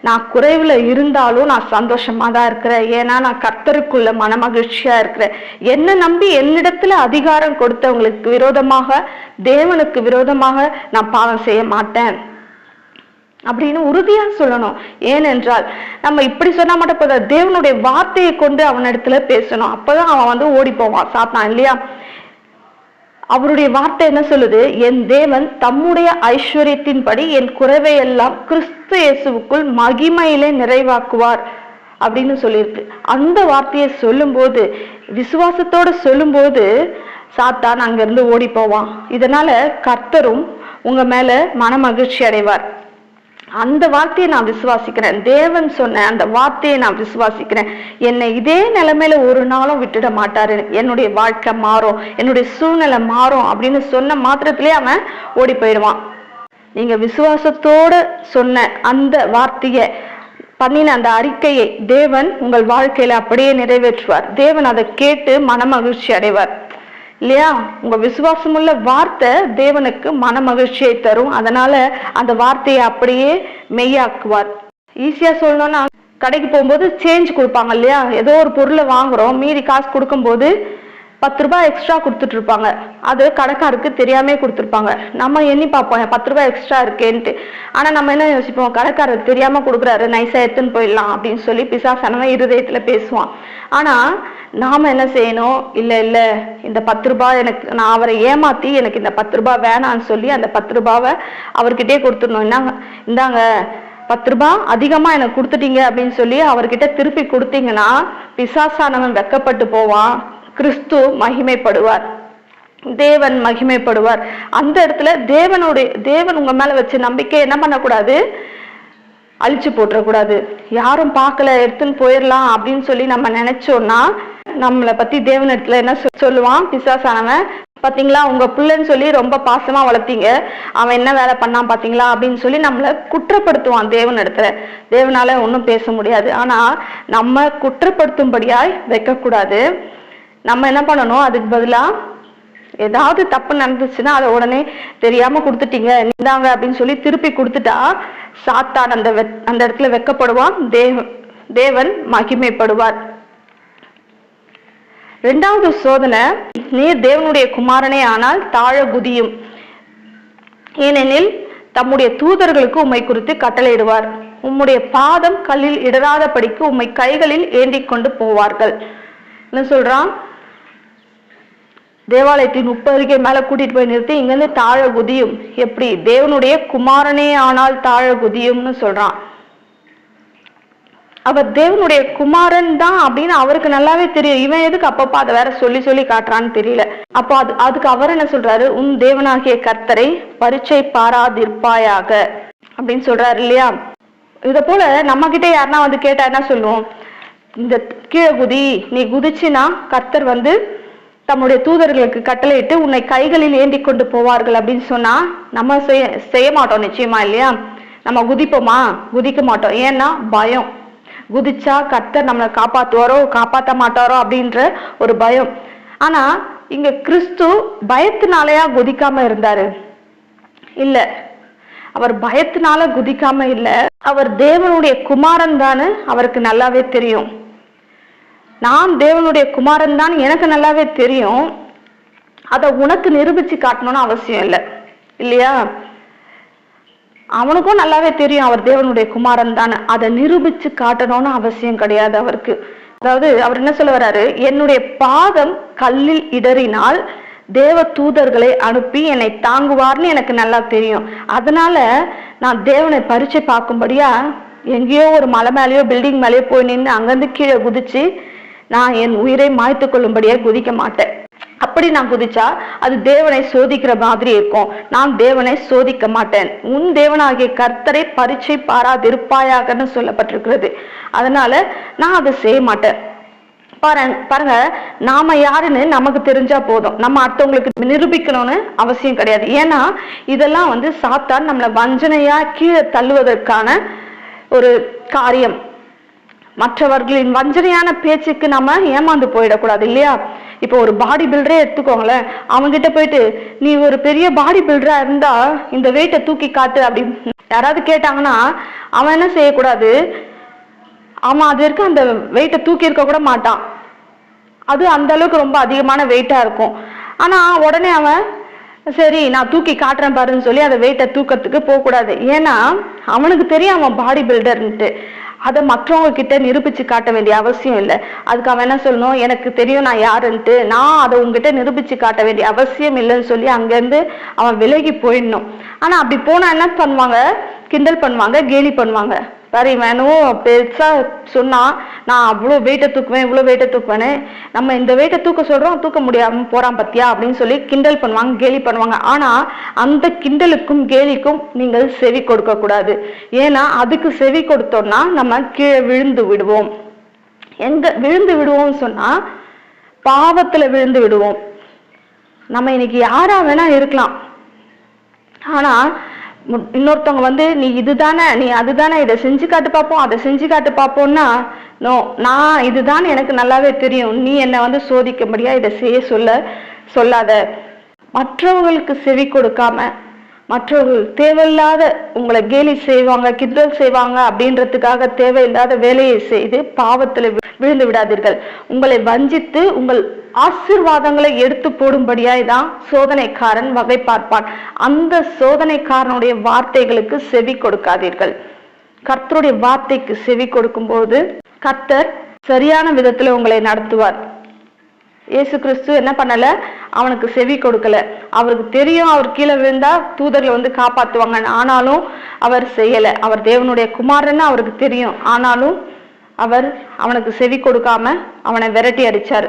நான் குறைவில் இருந்தாலும் நான் சந்தோஷமா தான் இருக்கிறேன். ஏன்னா நான் கர்த்தருக்குள்ள மனமகிழ்ச்சியா இருக்கிறேன். என்னை நம்பி என்னிடத்துல அதிகாரம் கொடுத்தவங்களுக்கு விரோதமாக தேவனுக்கு விரோதமாக நான் பாவம் செய்ய மாட்டேன். அப்படின்னு உறுதியா சொல்லணும். ஏனென்றால் நம்ம இப்படி சொன்னா மட்டும் போதா தேவனுடைய வார்த்தையை கொண்டு அவனிடத்துல பேசணும். அப்பதான் அவன் வந்து ஓடி போவான். சாத்தான் இல்லையா? அவருடைய வார்த்தை என்ன சொல்லுது? என் தேவன் தம்முடைய ஐஸ்வர்யத்தின்படி என் குறைவை எல்லாம் கிறிஸ்து இயேசுவுக்குள் மகிமையிலே நிறைவாக்குவார் அப்படின்னு சொல்லியிருக்கு. அந்த வார்த்தையை சொல்லும்போது விசுவாசத்தோட சொல்லும்போது சாத்தான் அங்கிருந்து ஓடி போவான். இதனால கர்த்தரும் உங்க மேல மன மகிழ்ச்சி அடைவார். அந்த வார்த்தையை நான் விசுவாசிக்கிறேன். தேவன் சொன்ன அந்த வார்த்தையை நான் விசுவாசிக்கிறேன். என்னை இதே நிலைமையில ஒரு நாளும் விட்டுட மாட்டாரு. என்னுடைய வாழ்க்கை மாறும். என்னுடைய சூழ்நிலை மாறும் அப்படின்னு சொன்ன மாத்திரத்திலே அவன் ஓடி போயிடுவான். நீங்க விசுவாசத்தோட சொன்ன அந்த வார்த்தையை பண்ணின அந்த அறிக்கையை தேவன் உங்கள் வாழ்க்கையில அப்படியே நிறைவேற்றுவார். தேவன் அதை கேட்டு மனமகிழ்ச்சி அடைவார். இல்லையா? உங்க விசுவாசமுள்ள வார்த்தை தேவனுக்கு மன மகிழ்ச்சியை தரும். அதனால அந்த வார்த்தையை அப்படியே மெய்யாக்குவார். ஈஸியா சொல்லணும்னா கடைக்கு போகும்போது சேஞ்ச் கொடுப்பாங்க இல்லையா? ஏதோ ஒரு பொருளை வாங்குறோம் மீறி காசு கொடுக்கும்போது பத்து ரூபாய் எக்ஸ்ட்ரா கொடுத்துட்டு இருப்பாங்க அது கடைக்காருக்கு தெரியாமே கொடுத்துருப்பாங்க. நம்ம எண்ணி பார்ப்போம் பத்து ரூபாய் எக்ஸ்ட்ரா இருக்கேன்ட்டு. ஆனா நம்ம என்ன யோசிப்போம்? கடைக்காரர் தெரியாம கொடுக்குறாரு நைஸா எடுத்துன்னு போயிடலாம் அப்படின்னு சொல்லி பிசாசனவன் இருதயத்துல பேசுவான். ஆனா நாம என்ன செய்யணும்? இல்ல இல்ல இந்த பத்து ரூபாய் எனக்கு நான் அவரை ஏமாத்தி எனக்கு இந்த பத்து ரூபாய் வேணான்னு சொல்லி அந்த பத்து ரூபாவை அவர்கிட்டயே கொடுத்துடணும். இந்தாங்க இந்தாங்க பத்து ரூபாய் அதிகமா எனக்கு கொடுத்துட்டீங்க அப்படின்னு சொல்லி அவர்கிட்ட திருப்பி கொடுத்தீங்கன்னா பிசாசானவன் வெக்கப்பட்டு போவான். கிறிஸ்து மகிமைப்படுவார். தேவன் மகிமைப்படுவார். அந்த இடத்துல தேவனுடைய தேவன் உங்க மேல வச்ச நம்பிக்கை என்ன பண்ணக்கூடாது? அழிச்சு போட்டுறக்கூடாது. யாரும் பார்க்கல எடுத்துன்னு போயிடலாம் அப்படின்னு சொல்லி நம்ம நினைச்சோம்னா நம்மளை பத்தி தேவனிடத்துல என்ன சொல்லுவான்? பிசாசானவன் பாத்தீங்களா உங்க பிள்ளைன்னு சொல்லி ரொம்ப பாசமா வளர்த்தீங்க. அவன் என்ன வேலை பண்ணான் பாத்தீங்களா? அப்படின்னு சொல்லி நம்மளை குற்றப்படுத்துவான் தேவன் இடத்துல. தேவனால ஒன்றும் பேச முடியாது. ஆனா நம்ம குற்றப்படுத்தும்படியாய் வைக்கக்கூடாது. நம்ம என்ன பண்ணணும்? அதுக்கு பதிலா ஏதாவது தப்பு நடந்துச்சுன்னா அதை உடனே தெரியாம கொடுத்துட்டீங்க இந்தாங்க அப்படின்னு சொல்லி திருப்பி கொடுத்துட்டா சாத்தான் அந்த அந்த இடத்துல வெக்கப்படுவான் தேவ தேவன் மகிமைப்படுவார். ரெண்டாவது சோதனை நீர் தேவனுடைய குமாரனே ஆனால் தாழ குதியும். ஏனெனில் தம்முடைய தூதர்களுக்கு உம்மை குறித்து கட்டளையிடுவார். உம்முடைய பாதம் கல்லில் இடராதபடிக்கு உம்மை கைகளில் ஏந்தி கொண்டு போவார்கள். என்ன சொல்றான்? தேவாலயத்தின் உப்பருகே மேல கூட்டிட்டு போய் நிறுத்தி இங்கிருந்து தாழ குதியும். எப்படி? தேவனுடைய குமாரனே ஆனால் தாழ குதியும்னு சொல்றான். அவர் தேவனுடைய குமாரன் தான் அப்படின்னு அவருக்கு நல்லாவே தெரியும். இவன் எதுக்கு அப்பப்ப அதை வேற சொல்லி சொல்லி காட்டுறான்னு தெரியல. அப்போ அது அதுக்கு அவர் என்ன சொல்றாரு? உன் தேவனாகிய கர்த்தரை பரீட்சை பாராதிருப்பாயாக அப்படின்னு சொல்றாரு இல்லையா? இத போல நம்ம கிட்ட யாருன்னா வந்து கேட்டா என்ன சொல்லுவோம்? இந்த கீழே குதி நீ குதிச்சுனா கர்த்தர் வந்து தம்முடைய தூதர்களுக்கு கட்டளையிட்டு உன்னை கைகளில் ஏந்தி கொண்டு போவார்கள் அப்படின்னு சொன்னா நம்ம செய்ய செய்ய மாட்டோம் நிச்சயமா இல்லையா? நம்ம குதிப்போமா? குதிக்க மாட்டோம். ஏன்னா பயம். குதிச்சா கர்த்தர் நம்மளை காப்பாத்துவாரோ காப்பாத்த மாட்டாரோ அப்படின்ற ஒரு பயம். ஆனா இங்க கிறிஸ்து பயத்தினாலயா குதிக்காம இருந்தாரு? இல்ல. அவர் பயத்தினால குதிக்காம இல்ல. அவர் தேவனுடைய குமாரன் தானு அவருக்கு நல்லாவே தெரியும். நான் தேவனுடைய குமாரன் தான் எனக்கு நல்லாவே தெரியும். அதை உனக்கு நிரூபிச்சு காட்டணும்னு அவசியம் இல்லை. இல்லையா? அவனுக்கும் நல்லாவே தெரியும் அவர் தேவனுடைய குமாரன் தான் அதை நிரூபிச்சு காட்டணும்னு அவசியம் கிடையாது அவருக்கு. அதாவது அவர் என்ன சொல்ல வர்றாரு என்னுடைய பாதம் கல்லில் இடறினால் தேவ தூதர்களை அனுப்பி என்னை தாங்குவார்னு எனக்கு நல்லா தெரியும். அதனால நான் தேவனை பரிச்சை பார்க்கும்படியா எங்கேயோ ஒரு மலை மேலேயோ பில்டிங் மேலேயோ போய் நின்று அங்கேருந்து கீழே குதிச்சு நான் என் உயிரை மாய்த்து கொள்ளும்படியே குதிக்க மாட்டேன். அப்படி நான் குதிச்சா அது தேவனை சோதிக்கிற மாதிரி இருக்கும். நான் தேவனை சோதிக்க மாட்டேன். உன் தேவனாகிய கர்த்தரை பரீட்சை பாராதிருப்பாயாகன்னு சொல்லப்பட்டிருக்கிறது. அதனால நான் அதை செய்ய மாட்டேன். பாருங்க பாருங்க நாம யாருன்னு நமக்கு தெரிஞ்சா போதும். நம்ம அடுத்தவங்களுக்கு நிரூபிக்கணும்னு அவசியம் கிடையாது. ஏன்னா இதெல்லாம் வந்து சாத்தான் நம்மளை வஞ்சனையா கீழே தள்ளுவதற்கான ஒரு காரியம். மற்றவர்களின் வஞ்சனையான பேச்சுக்கு நம்ம ஏமாந்து போயிடக்கூடாது இல்லையா? இப்போ ஒரு பாடி பில்டரே எடுத்துக்கோங்களேன். அவன்கிட்ட போயிட்டு நீ ஒரு பெரிய பாடி பில்டரா இருந்தா இந்த வெயிட்டை தூக்கி காட்டு அப்படின்னு யாராவது கேட்டாங்கன்னா அவன் என்ன செய்யக்கூடாது? அவன் அது வரைக்கும் அந்த வெயிட்டை தூக்கி இருக்க கூட மாட்டான். அது அந்த அளவுக்கு ரொம்ப அதிகமான வெயிட்டா இருக்கும். ஆனா உடனே அவன் சரி நான் தூக்கி காட்டுறேன் பாருன்னு சொல்லி அந்த வெயிட்டை தூக்கத்துக்கு போகக்கூடாது. ஏன்னா அவனுக்கு தெரியும் அவன் பாடி பில்டர்ன்ட்டு அதை மற்றவங்க கிட்ட நிரூபிச்சு காட்ட வேண்டிய அவசியம் இல்லை. அதுக்கு அவன் என்ன சொல்லணும்? எனக்கு தெரியும் நான் யாருன்ட்டு. நான் அதை உங்ககிட்ட நிரூபிச்சு காட்ட வேண்டிய அவசியம் இல்லைன்னு சொல்லி அங்கேருந்து அவன் விலகி போயிடணும். ஆனால் அப்படி போனா என்ன பண்ணுவாங்க? கிண்டல் பண்ணுவாங்க கேலி பண்ணுவாங்க. சரி வேணும் பெருசா சொன்னா நான் அவ்வளோ வெயிட்டை தூக்குவேன் இவ்வளோ வெயிட்டை தூக்குவேன்னு நம்ம இந்த வெயிட்டை தூக்க சொல்றோம் தூக்க முடியாம போறான் பத்தியா? அப்படின்னு சொல்லி கிண்டல் பண்ணுவாங்க கேலி பண்ணுவாங்க. ஆனா அந்த கிண்டலுக்கும் கேலிக்கும் நீங்கள் செவி கொடுக்க கூடாது. ஏன்னா அதுக்கு செவி கொடுத்தோம்னா நம்ம கீழே விழுந்து விடுவோம். எங்க விழுந்து விடுவோம்னு சொன்னா பாவத்துல விழுந்து விடுவோம். நம்ம இன்னைக்கு யாரா வேணா இருக்கலாம். ஆனா இன்னொருத்தவங்க வந்து நீ இதுதானே நீ அதுதானே இதை செஞ்சு காட்டு பார்ப்போம் அதை செஞ்சு காட்டு பார்ப்போம்னா நோ நான் இதுதான் எனக்கு நல்லாவே தெரியும். நீ என்னை வந்து சோதிக்கும்படியா இதை செய்ய சொல்ல சொல்லாத. மற்றவர்களுக்கு செவி கொடுக்காம மற்றவர்கள் தேவையில்லாத உங்களை கேலி செய்வாங்க கிண்டல் செய்வாங்க அப்படின்றதுக்காக தேவையில்லாத வேலையை செய்து பாவத்தில் விழுந்து விடாதீர்கள். உங்களை வஞ்சித்து உங்கள் ஆசிர்வாதங்களை எடுத்து போடும்படியாய் தான் சோதனைக்காரன் வகை பார்ப்பான். அந்த சோதனைக்காரனுடைய வார்த்தைகளுக்கு செவி கொடுக்காதீர்கள். கர்த்தருடைய வார்த்தைக்கு செவி கொடுக்கும்போது கர்த்தர் சரியான விதத்துல உங்களை நடத்துவார். இயேசு கிறிஸ்து என்ன பண்ணல? அவனுக்கு செவி கொடுக்கல. அவருக்கு தெரியும் அவர் கீழே விழுந்தா தூதர்களை வந்து காப்பாத்துவாங்க ஆனாலும் அவர் செய்யல. அவர் தேவனுடைய குமாரன்னு அவருக்கு தெரியும். ஆனாலும் அவர் அவனுக்கு செவி கொடுக்காம அவனை விரட்டி அடிச்சார்.